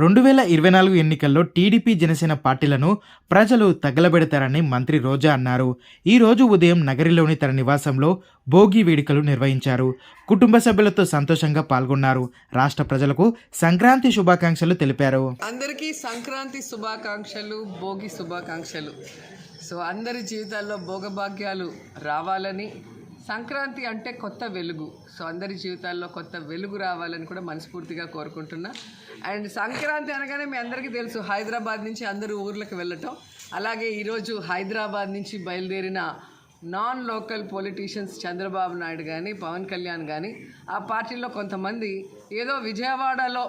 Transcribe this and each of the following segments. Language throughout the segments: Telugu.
రెండు వేల ఇరవై నాలుగు ఎన్నికల్లో టీడీపీ జనసేన పార్టీలను ప్రజలు తగలబెడతారని మంత్రి రోజా అన్నారు. ఈ రోజు ఉదయం నగరిలోని తన నివాసంలో భోగి వేడుకలు నిర్వహించారు. కుటుంబ సభ్యులతో సంతోషంగా పాల్గొన్నారు. రాష్ట్ర ప్రజలకు సంక్రాంతి శుభాకాంక్షలు తెలిపారు. అందరికీ సంక్రాంతి శుభాకాంక్షలు భోగి శుభాకాంక్షలు. సో అందరి జీవితాల్లో భోగభాగ్యాలు రావాలని సంక్రాంతి అంటే కొత్త వెలుగు. సో అందరి జీవితాల్లో కొత్త వెలుగు రావాలని కూడా మనస్ఫూర్తిగా కోరుకుంటున్నా. అండ్ సంక్రాంతి అనగానే మీ అందరికీ తెలుసు హైదరాబాద్ నుంచి అందరూ ఊర్లకు వెళ్ళటం. అలాగే ఈరోజు హైదరాబాద్ నుంచి బయలుదేరిన non local politicians Chandrababu Naidu కానీ పవన్ కళ్యాణ్ కానీ ఆ పార్టీలో కొంతమంది ఏదో విజయవాడలో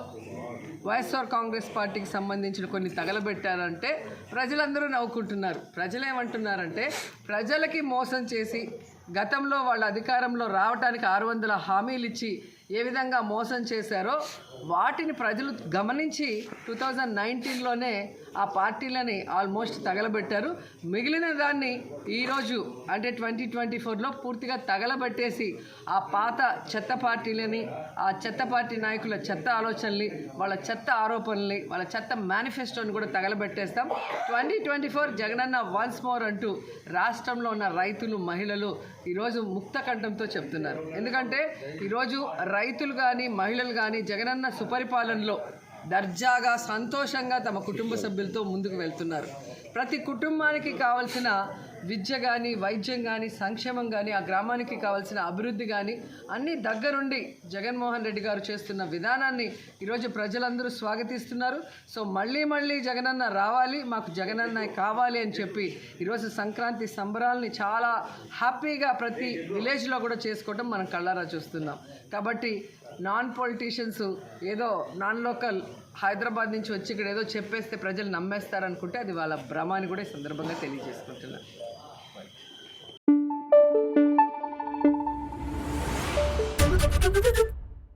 వైఎస్ఆర్ కాంగ్రెస్ పార్టీకి సంబంధించిన కొన్ని తగలబెట్టారంటే ప్రజలందరూ నవ్వుకుంటున్నారు. ప్రజలేమంటున్నారంటే ప్రజలకి మోసం చేసి గతంలో వాళ్ళ అధికారంలో రావడానికి ఆరు వందల హామీలు ఇచ్చి ఏ విధంగా మోసం చేశారో వాటిని ప్రజలు గమనించి టూ థౌజండ్ నైన్టీన్లోనే ఆ పార్టీలని ఆల్మోస్ట్ తగలబెట్టారు. మిగిలిన దాన్ని ఈరోజు అంటే ట్వంటీ ట్వంటీ ఫోర్లో పూర్తిగా తగలబెట్టేసి ఆ పాత చెత్త పార్టీలని ఆ చెత్త పార్టీ నాయకుల చెత్త ఆలోచనల్ని వాళ్ళ చెత్త ఆరోపణల్ని వాళ్ళ చెత్త మేనిఫెస్టోని కూడా తగలబెట్టేస్తాం. Twenty twenty four Jagananna once more అంటూ రాష్ట్రంలో ఉన్న రైతులు మహిళలు ఈరోజు ముక్త కంఠంతో చెప్తున్నారు. ఎందుకంటే ఈరోజు రైతులు కానీ మహిళలు కానీ జగనన్న సుపరిపాలనలో దర్జాగా సంతోషంగా తమ కుటుంబ సభ్యులతో ముందుకు వెళ్తున్నారు. ప్రతి కుటుంబానికి కావాల్సిన విద్య కానీ వైద్యం కానీ సంక్షేమం కానీ ఆ గ్రామానికి కావాల్సిన అభివృద్ధి కానీ అన్నీ దగ్గరుండి జగన్మోహన్ రెడ్డి గారు చేస్తున్న విధానాన్ని ఈరోజు ప్రజలందరూ స్వాగతిస్తున్నారు. సో మళ్ళీ మళ్ళీ జగనన్న రావాలి మాకు జగనన్న కావాలి అని చెప్పి ఈరోజు సంక్రాంతి సంబరాల్ని చాలా హ్యాపీగా ప్రతి విలేజ్లో కూడా చేసుకోవడం మనం కళ్ళారా చూస్తున్నాం. కాబట్టి నాన్ పొలిటీషియన్స్ ఏదో నాన్ లోకల్ హైదరాబాద్ నుంచి వచ్చి ఇక్కడ ఏదో చెప్పేస్తే ప్రజలు నమ్మేస్తారనుకుంటే అది వాళ్ళ భ్రమాన్ని కూడా ఈ సందర్భంగా తెలియజేసుకుంటున్నాను.